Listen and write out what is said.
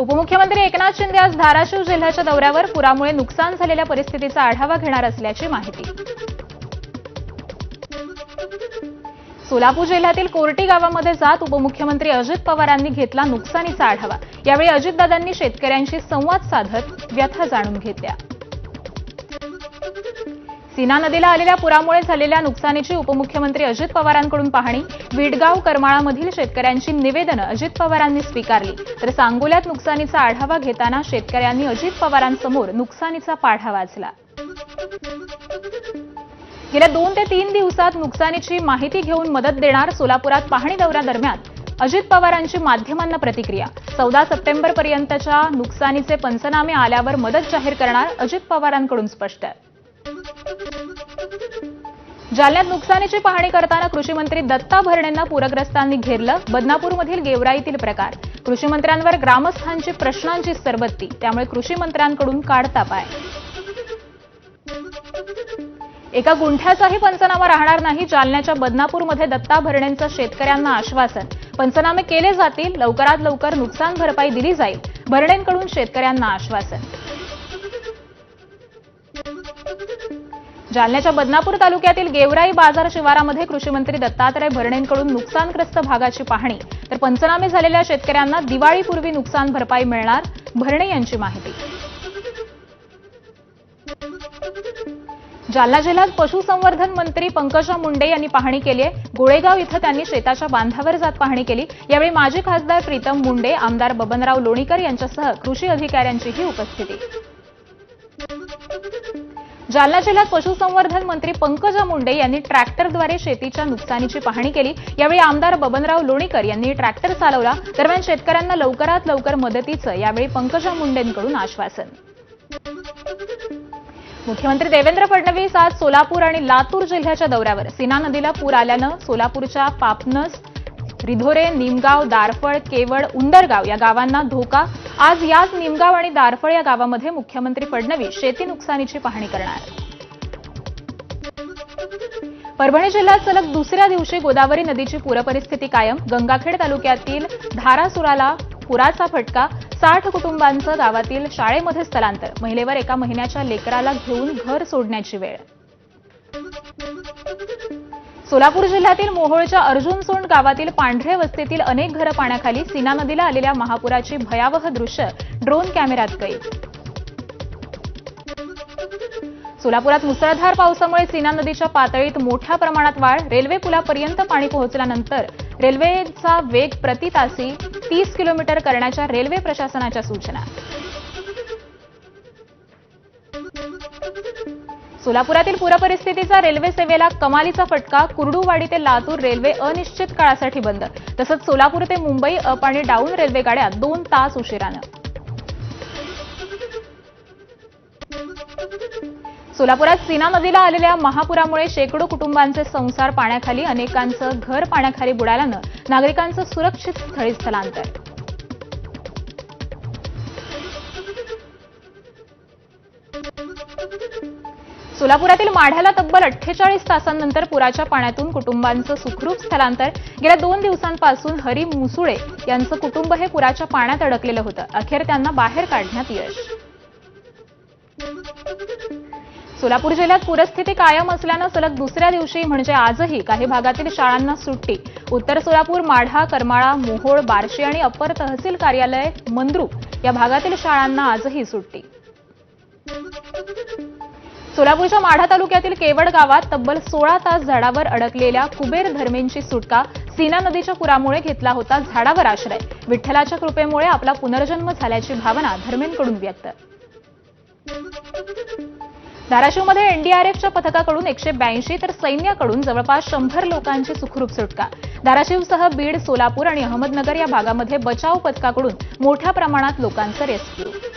उपमुख्यमंत्री एकनाथ शिंदे आज धाराशिव जिल्ह्याच्या दौऱ्यावर पुरामुळे नुकसान झालेल्या परिस्थितीचा आढावा घेणार असल्याची माहिती. सोलापूर जिल्ह्यातील कोर्टी गावामध्ये जात उपमुख्यमंत्री अजित पवारांनी घेतला नुकसानीचा आढावा. यावेळी अजितदादांनी शेतकऱ्यांशी संवाद साधत व्यथा जाणून घेतल्या. सीना नदीला आलेल्या पुरामुळे झालेल्या नुकसानीची उपमुख्यमंत्री अजित पवारांकडून पाहणी. विडगाव करमाळामधील शेतकऱ्यांची निवेदनं अजित पवारांनी स्वीकारली. तर सांगोल्यात नुकसानीचा आढावा घेताना शेतकऱ्यांनी अजित पवारांसमोर नुकसानीचा पाढा वाचला गेल्या दोन ते तीन दिवसात नुकसानीची माहिती घेऊन मदत देणार सोलापुरात पाहणी दौऱ्यादरम्यान अजित पवारांची माध्यमांना प्रतिक्रिया. चौदा सप्टेंबरपर्यंतच्या नुकसानीचे पंचनामे आल्यावर मदत जाहीर करणार अजित पवारांकडून स्पष्ट. जालन्यात नुकसानीची पाहणी करताना कृषीमंत्री दत्ता भरणेंना पूरग्रस्तांनी घेरलं. बदनापूरमधील गेवराईतील प्रकार. कृषी मंत्र्यांवर ग्रामस्थांची प्रश्नांची सरबत्ती. त्यामुळे कृषी मंत्र्यांकडून काढता पाय. एका गुंठ्याचाही पंचनामा राहणार नाही. जालन्याच्या बदनापूरमध्ये दत्ता भरणेंचं शेतकऱ्यांना आश्वासन. पंचनामे केले जातील. लवकरात लवकर नुकसान भरपाई दिली जाईल. भरणेंकडून शेतकऱ्यांना आश्वासन. जालन्याच्या बदनापूर तालुक्यातील गेवराई बाजार शिवारामध्ये कृषीमंत्री दत्तात्रय भरणेंकडून नुकसानग्रस्त भागाची पाहणी. तर पंचनामे झालेल्या शेतकऱ्यांना दिवाळीपूर्वी नुकसान भरपाई मिळणार भरणे यांची माहिती. जालना जिल्ह्यात पशुसंवर्धन मंत्री पंकजा मुंडे यांनी पाहणी केली आहे. गोळेगाव इथं त्यांनी शेताच्या बांधावर जात पाहणी केली. यावेळी माजी खासदार प्रीतम मुंडे आमदार बबनराव लोणीकर यांच्यासह कृषी अधिकाऱ्यांचीही उपस्थिती. जालना जिल्ह्यात पशुसंवर्धन मंत्री पंकजा मुंडे यांनी ट्रॅक्टरद्वारे शेतीच्या नुकसानीची पाहणी केली. यावेळी आमदार बबनराव लोणीकर यांनी ट्रॅक्टर चालवला. दरम्यान शेतकऱ्यांना लवकरात लवकर मदतीचं यावेळी पंकजा मुंडेंकडून आश्वासन. मुख्यमंत्री देवेंद्र फडणवीस आज सोलापूर आणि लातूर जिल्ह्याच्या दौऱ्यावर. सीना नदीला पूर आल्यानं सोलापूरच्या पापनस रिधोरे निमगाव दारफळ केवळ उंदरगाव या गावांना धोका आज याच निमगाव आणि दारफळ या गावामध्ये मुख्यमंत्री फडणवीस शेती नुकसानीची पाहणी करणार. परभणी जिल्ह्यात सलग दुसऱ्या दिवशी गोदावरी नदीची पूरपरिस्थिती कायम. गंगाखेड तालुक्यातील धारासुराला पुराचा फटका. साठ कुटुंबांचं गावातील शाळेमध्ये स्थलांतर. महिलेवर एका महिन्याच्या लेकराला घेऊन घर सोडण्याची वेळ. सोलापूर जिल्ह्यातील मोहोळच्या अर्जुनसोंड गावातील पांढरे वस्तीतील अनेक घरं पाण्याखाली सीना नदीला आलेल्या महापुराची भयावह दृश्य ड्रोन कॅमेऱ्यात कैद. सोलापुरात मुसळधार पावसामुळे सीना नदीच्या पातळीत मोठ्या प्रमाणात वाढ रेल्वे पुलापर्यंत पाणी पोहोचल्यानंतर रेल्वेचा वेग प्रति तासी तीस किलोमीटर करण्याच्या रेल्वे प्रशासनाच्या सूचना. सोलापुरातील पूरपरिस्थितीचा रेल्वे सेवेला कमालीचा फटका कुर्डूवाडी ते लातूर रेल्वे अनिश्चित काळासाठी बंद. तसंच सोलापूर ते मुंबई अप आणि डाऊन रेल्वे गाड्या दोन तास उशिरानं. सोलापुरात सीना नदीला आलेल्या महापुरामुळे शेकडो कुटुंबांचे संसार पाण्याखाली अनेकांचं घर पाण्याखाली बुडाल्यानं नागरिकांचं सुरक्षित स्थळी स्थलांतर. सोलापुरातील माढ्याला तब्बल अठ्ठेचाळीस तासांनंतर पुराच्या पाण्यातून कुटुंबांचं सुखरूप स्थलांतर. गेल्या दोन दिवसांपासून हरी मुसुळे यांचं कुटुंब हे पुराच्या पाण्यात अडकलेलं होतं. अखेर त्यांना बाहेर काढण्यात यश. सोलापूर जिल्ह्यात पूरस्थिती कायम असल्यानं सलग दुसऱ्या दिवशी म्हणजे आजही काही भागातील शाळांना सुट्टी. उत्तर सोलापूर माढा करमाळा मोहोळ बार्शी आणि अप्पर तहसील कार्यालय मंद्रुप या भागातील शाळांना आजही सुट्टी. सोलापूरच्या माढा तालुक्यातील केवड गावात तब्बल सोळा तास झाडावर अडकलेल्या कुबेर धर्मेंची सुटका सीना नदीच्या पुरामुळे घेतला होता झाडावर आश्रय. विठ्ठलाच्या कृपेमुळे आपला पुनर्जन्म झाल्याची भावना धर्मेंकडून व्यक्त. धाराशिवमध्ये एनडीआरएफच्या पथकाकडून एकशे ब्याऐंशी तर सैन्याकडून जवळपास शंभर लोकांची सुखरूप सुटका. धाराशिवसह बीड सोलापूर आणि अहमदनगर या भागामध्ये बचाव पथकाकडून मोठ्या प्रमाणात लोकांचं रेस्क्यू.